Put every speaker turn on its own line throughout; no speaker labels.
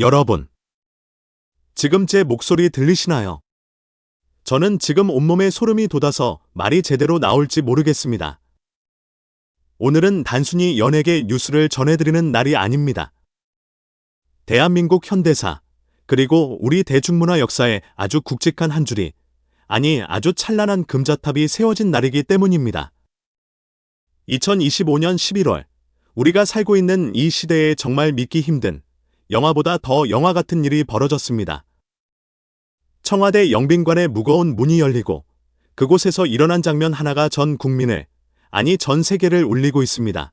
여러분, 지금 제 목소리 들리시나요? 저는 지금 온몸에 소름이 돋아서 말이 제대로 나올지 모르겠습니다. 오늘은 단순히 연예계 뉴스를 전해드리는 날이 아닙니다. 대한민국 현대사, 그리고 우리 대중문화 역사에 아주 굵직한 한 줄이, 아니 아주 찬란한 금자탑이 세워진 날이기 때문입니다. 2025년 11월, 우리가 살고 있는 이 시대에 정말 믿기 힘든 영화보다 더 영화 같은 일이 벌어졌습니다. 청와대 영빈관의 무거운 문이 열리고 그곳에서 일어난 장면 하나가 전 국민을, 아니 전 세계를 울리고 있습니다.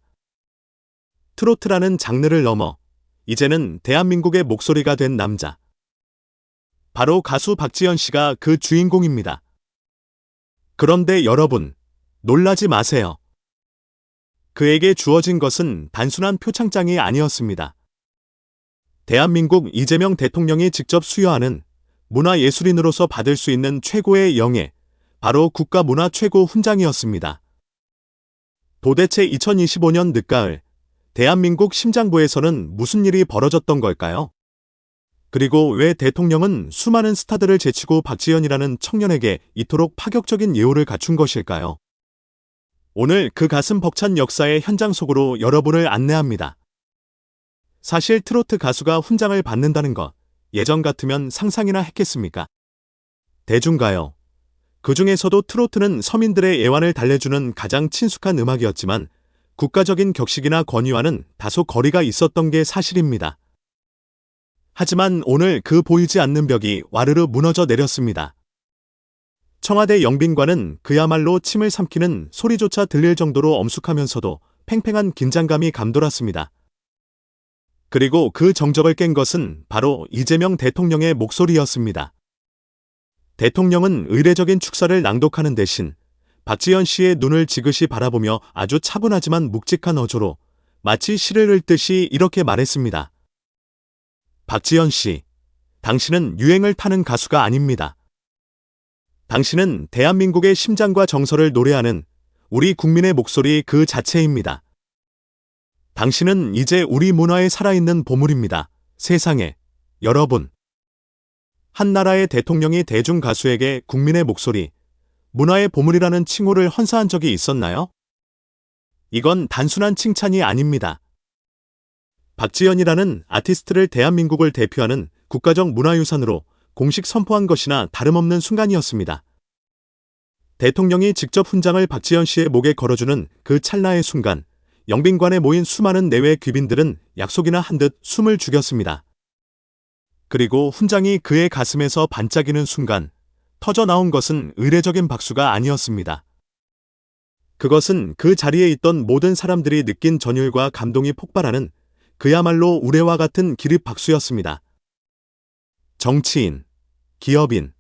트로트라는 장르를 넘어 이제는 대한민국의 목소리가 된 남자. 바로 가수 박지현 씨가 그 주인공입니다. 그런데 여러분, 놀라지 마세요. 그에게 주어진 것은 단순한 표창장이 아니었습니다. 대한민국 이재명 대통령이 직접 수여하는 문화예술인으로서 받을 수 있는 최고의 영예, 바로 국가문화 최고 훈장이었습니다. 도대체 2025년 늦가을, 대한민국 심장부에서는 무슨 일이 벌어졌던 걸까요? 그리고 왜 대통령은 수많은 스타들을 제치고 박지현이라는 청년에게 이토록 파격적인 예우를 갖춘 것일까요? 오늘 그 가슴 벅찬 역사의 현장 속으로 여러분을 안내합니다. 사실 트로트 가수가 훈장을 받는다는 것, 예전 같으면 상상이나 했겠습니까? 대중가요. 그 중에서도 트로트는 서민들의 애환을 달래주는 가장 친숙한 음악이었지만 국가적인 격식이나 권위와는 다소 거리가 있었던 게 사실입니다. 하지만 오늘 그 보이지 않는 벽이 와르르 무너져 내렸습니다. 청와대 영빈관은 그야말로 침을 삼키는 소리조차 들릴 정도로 엄숙하면서도 팽팽한 긴장감이 감돌았습니다. 그리고 그 정적을 깬 것은 바로 이재명 대통령의 목소리였습니다. 대통령은 의례적인 축사를 낭독하는 대신 박지현 씨의 눈을 지그시 바라보며 아주 차분하지만 묵직한 어조로 마치 시를 읽듯이 이렇게 말했습니다. 박지현 씨, 당신은 유행을 타는 가수가 아닙니다. 당신은 대한민국의 심장과 정서를 노래하는 우리 국민의 목소리 그 자체입니다. 당신은 이제 우리 문화에 살아있는 보물입니다. 세상에, 여러분. 한 나라의 대통령이 대중 가수에게 국민의 목소리, 문화의 보물이라는 칭호를 헌사한 적이 있었나요? 이건 단순한 칭찬이 아닙니다. 박지현이라는 아티스트를 대한민국을 대표하는 국가적 문화유산으로 공식 선포한 것이나 다름없는 순간이었습니다. 대통령이 직접 훈장을 박지현 씨의 목에 걸어주는 그 찰나의 순간, 영빈관에 모인 수많은 내외 귀빈들은 약속이나 한 듯 숨을 죽였습니다. 그리고 훈장이 그의 가슴에서 반짝이는 순간, 터져 나온 것은 의례적인 박수가 아니었습니다. 그것은 그 자리에 있던 모든 사람들이 느낀 전율과 감동이 폭발하는 그야말로 우레와 같은 기립 박수였습니다. 정치인, 기업인,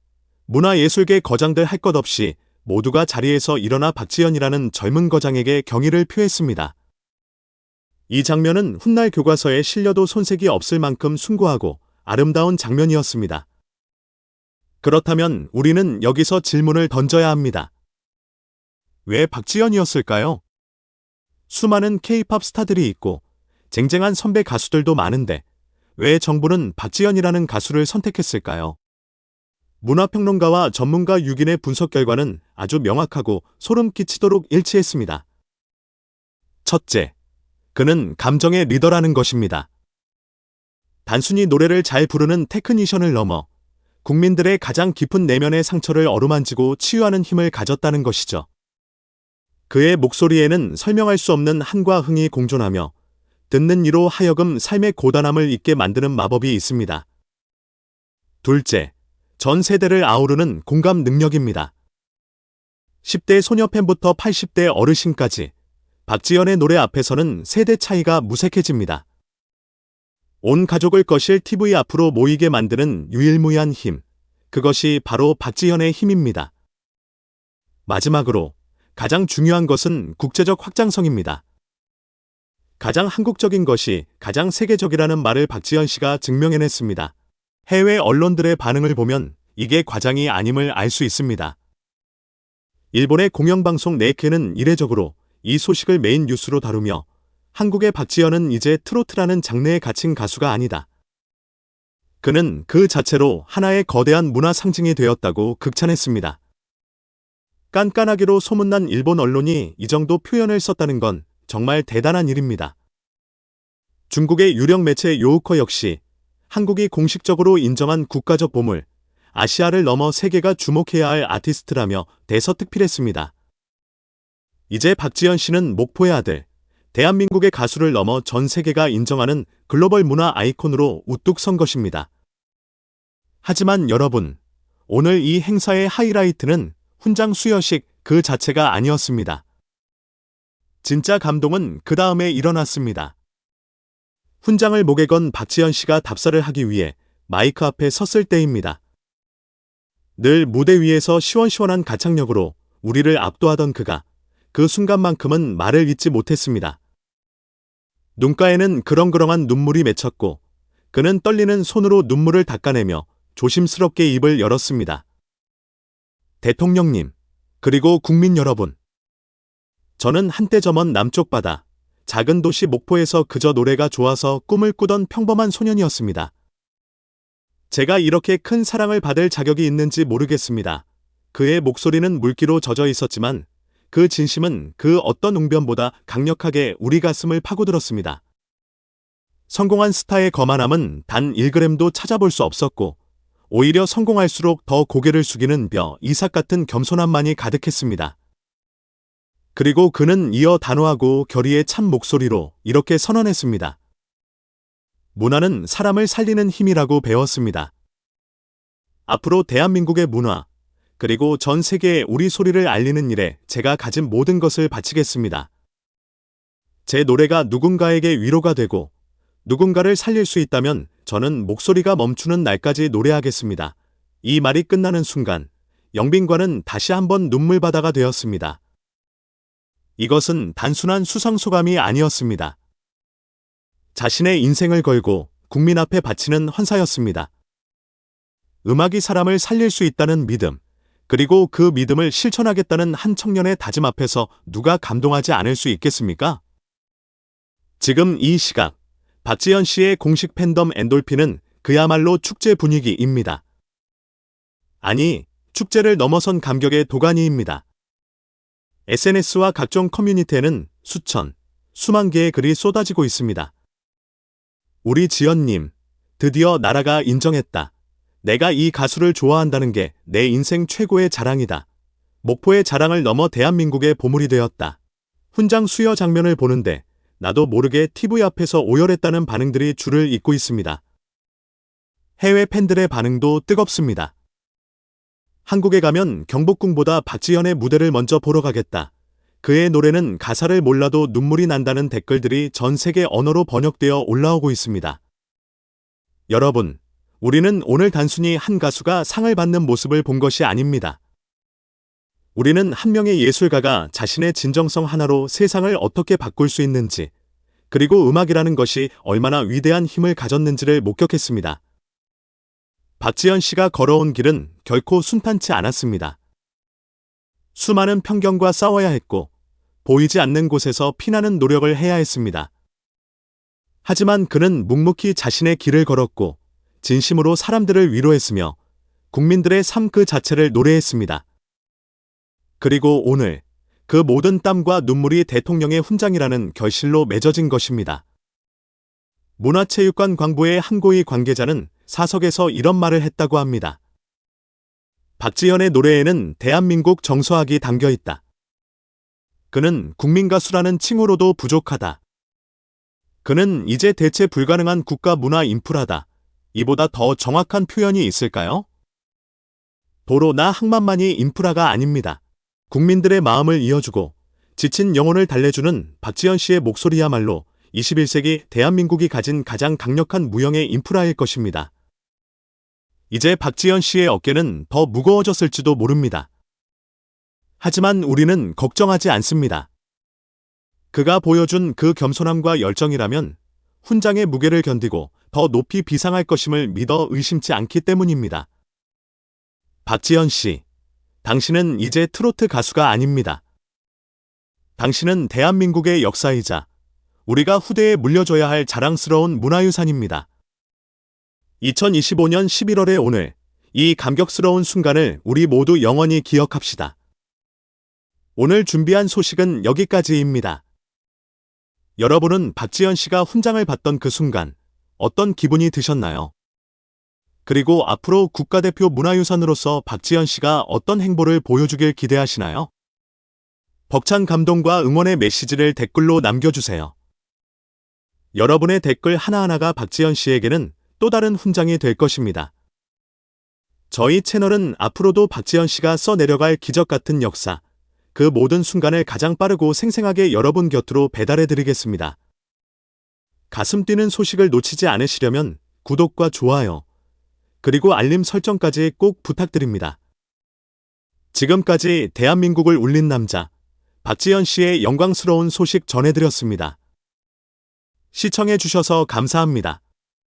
문화예술계 거장들 할 것 없이 모두가 자리에서 일어나 박지현이라는 젊은 거장에게 경의를 표했습니다. 이 장면은 훗날 교과서에 실려도 손색이 없을 만큼 숭고하고 아름다운 장면이었습니다. 그렇다면 우리는 여기서 질문을 던져야 합니다. 왜 박지현이었을까요? 수많은 케이팝 스타들이 있고 쟁쟁한 선배 가수들도 많은데 왜 정부는 박지현이라는 가수를 선택했을까요? 문화평론가와 전문가 6인의 분석 결과는 아주 명확하고 소름 끼치도록 일치했습니다. 첫째, 그는 감정의 리더라는 것입니다. 단순히 노래를 잘 부르는 테크니션을 넘어 국민들의 가장 깊은 내면의 상처를 어루만지고 치유하는 힘을 가졌다는 것이죠. 그의 목소리에는 설명할 수 없는 한과 흥이 공존하며 듣는 이로 하여금 삶의 고단함을 잊게 만드는 마법이 있습니다. 둘째, 전 세대를 아우르는 공감 능력입니다. 10대 소녀 팬부터 80대 어르신까지 박지연의 노래 앞에서는 세대 차이가 무색해집니다. 온 가족을 거실 TV 앞으로 모이게 만드는 유일무이한 힘. 그것이 바로 박지현의 힘입니다. 마지막으로 가장 중요한 것은 국제적 확장성입니다. 가장 한국적인 것이 가장 세계적이라는 말을 박지현 씨가 증명해냈습니다. 해외 언론들의 반응을 보면 이게 과장이 아님을 알 수 있습니다. 일본의 공영방송 네케는 이례적으로 이 소식을 메인 뉴스로 다루며 한국의 박지현은 이제 트로트라는 장르에 갇힌 가수가 아니다. 그는 그 자체로 하나의 거대한 문화 상징이 되었다고 극찬했습니다. 깐깐하기로 소문난 일본 언론이 이 정도 표현을 썼다는 건 정말 대단한 일입니다. 중국의 유력 매체 요우커 역시 한국이 공식적으로 인정한 국가적 보물, 아시아를 넘어 세계가 주목해야 할 아티스트라며 대서특필했습니다. 이제 박지현 씨는 목포의 아들, 대한민국의 가수를 넘어 전 세계가 인정하는 글로벌 문화 아이콘으로 우뚝 선 것입니다. 하지만 여러분, 오늘 이 행사의 하이라이트는 훈장 수여식 그 자체가 아니었습니다. 진짜 감동은 그 다음에 일어났습니다. 훈장을 목에 건 박지현 씨가 답사를 하기 위해 마이크 앞에 섰을 때입니다. 늘 무대 위에서 시원시원한 가창력으로 우리를 압도하던 그가 그 순간만큼은 말을 잇지 못했습니다. 눈가에는 그렁그렁한 눈물이 맺혔고 그는 떨리는 손으로 눈물을 닦아내며 조심스럽게 입을 열었습니다. 대통령님, 그리고 국민 여러분. 저는 한때 저먼 남쪽 바다, 작은 도시 목포에서 그저 노래가 좋아서 꿈을 꾸던 평범한 소년이었습니다. 제가 이렇게 큰 사랑을 받을 자격이 있는지 모르겠습니다. 그의 목소리는 물기로 젖어 있었지만 그 진심은 그 어떤 웅변보다 강력하게 우리 가슴을 파고들었습니다. 성공한 스타의 거만함은 단 1g도 찾아볼 수 없었고 오히려 성공할수록 더 고개를 숙이는 벼 이삭 같은 겸손함만이 가득했습니다. 그리고 그는 이어 단호하고 결의의 참 목소리로 이렇게 선언했습니다. 문화는 사람을 살리는 힘이라고 배웠습니다. 앞으로 대한민국의 문화, 그리고 전 세계에 우리 소리를 알리는 일에 제가 가진 모든 것을 바치겠습니다. 제 노래가 누군가에게 위로가 되고 누군가를 살릴 수 있다면 저는 목소리가 멈추는 날까지 노래하겠습니다. 이 말이 끝나는 순간 영빈관은 다시 한번 눈물바다가 되었습니다. 이것은 단순한 수상소감이 아니었습니다. 자신의 인생을 걸고 국민 앞에 바치는 헌사였습니다. 음악이 사람을 살릴 수 있다는 믿음, 그리고 그 믿음을 실천하겠다는 한 청년의 다짐 앞에서 누가 감동하지 않을 수 있겠습니까? 지금 이 시각, 박지현 씨의 공식 팬덤 엔돌핀은 그야말로 축제 분위기입니다. 아니, 축제를 넘어선 감격의 도가니입니다. SNS와 각종 커뮤니티에는 수천, 수만 개의 글이 쏟아지고 있습니다. 우리 지연님, 드디어 나라가 인정했다. 내가 이 가수를 좋아한다는 게 내 인생 최고의 자랑이다. 목포의 자랑을 넘어 대한민국의 보물이 되었다. 훈장 수여 장면을 보는데 나도 모르게 TV 앞에서 오열했다는 반응들이 줄을 잇고 있습니다. 해외 팬들의 반응도 뜨겁습니다. 한국에 가면 경복궁보다 박지현의 무대를 먼저 보러 가겠다. 그의 노래는 가사를 몰라도 눈물이 난다는 댓글들이 전 세계 언어로 번역되어 올라오고 있습니다. 여러분, 우리는 오늘 단순히 한 가수가 상을 받는 모습을 본 것이 아닙니다. 우리는 한 명의 예술가가 자신의 진정성 하나로 세상을 어떻게 바꿀 수 있는지, 그리고 음악이라는 것이 얼마나 위대한 힘을 가졌는지를 목격했습니다. 박지현 씨가 걸어온 길은 결코 순탄치 않았습니다. 수많은 편견과 싸워야 했고, 보이지 않는 곳에서 피나는 노력을 해야 했습니다. 하지만 그는 묵묵히 자신의 길을 걸었고, 진심으로 사람들을 위로했으며 국민들의 삶 그 자체를 노래했습니다. 그리고 오늘 그 모든 땀과 눈물이 대통령의 훈장이라는 결실로 맺어진 것입니다. 문화체육관 광부의 한 고위 관계자는 사석에서 이런 말을 했다고 합니다. 박지현의 노래에는 대한민국 정서학이 담겨 있다. 그는 국민가수라는 칭호로도 부족하다. 그는 이제 대체 불가능한 국가 문화 인프라다. 이보다 더 정확한 표현이 있을까요? 도로 나 항만만이 인프라가 아닙니다. 국민들의 마음을 이어주고 지친 영혼을 달래주는 박지현 씨의 목소리야말로 21세기 대한민국이 가진 가장 강력한 무형의 인프라일 것입니다. 이제 박지현 씨의 어깨는 더 무거워졌을지도 모릅니다. 하지만 우리는 걱정하지 않습니다. 그가 보여준 그 겸손함과 열정이라면 훈장의 무게를 견디고 더 높이 비상할 것임을 믿어 의심치 않기 때문입니다. 박지현 씨, 당신은 이제 트로트 가수가 아닙니다. 당신은 대한민국의 역사이자 우리가 후대에 물려줘야 할 자랑스러운 문화유산입니다. 2025년 11월의 오늘, 이 감격스러운 순간을 우리 모두 영원히 기억합시다. 오늘 준비한 소식은 여기까지입니다. 여러분은 박지현 씨가 훈장을 받던 그 순간 어떤 기분이 드셨나요? 그리고 앞으로 국가대표 문화유산으로서 박지현 씨가 어떤 행보를 보여주길 기대하시나요? 벅찬 감동과 응원의 메시지를 댓글로 남겨주세요. 여러분의 댓글 하나하나가 박지현 씨에게는 또 다른 훈장이 될 것입니다. 저희 채널은 앞으로도 박지현 씨가 써내려갈 기적 같은 역사, 그 모든 순간을 가장 빠르고 생생하게 여러분 곁으로 배달해 드리겠습니다. 가슴 뛰는 소식을 놓치지 않으시려면 구독과 좋아요, 그리고 알림 설정까지 꼭 부탁드립니다. 지금까지 대한민국을 울린 남자, 박지현 씨의 영광스러운 소식 전해드렸습니다. 시청해주셔서 감사합니다.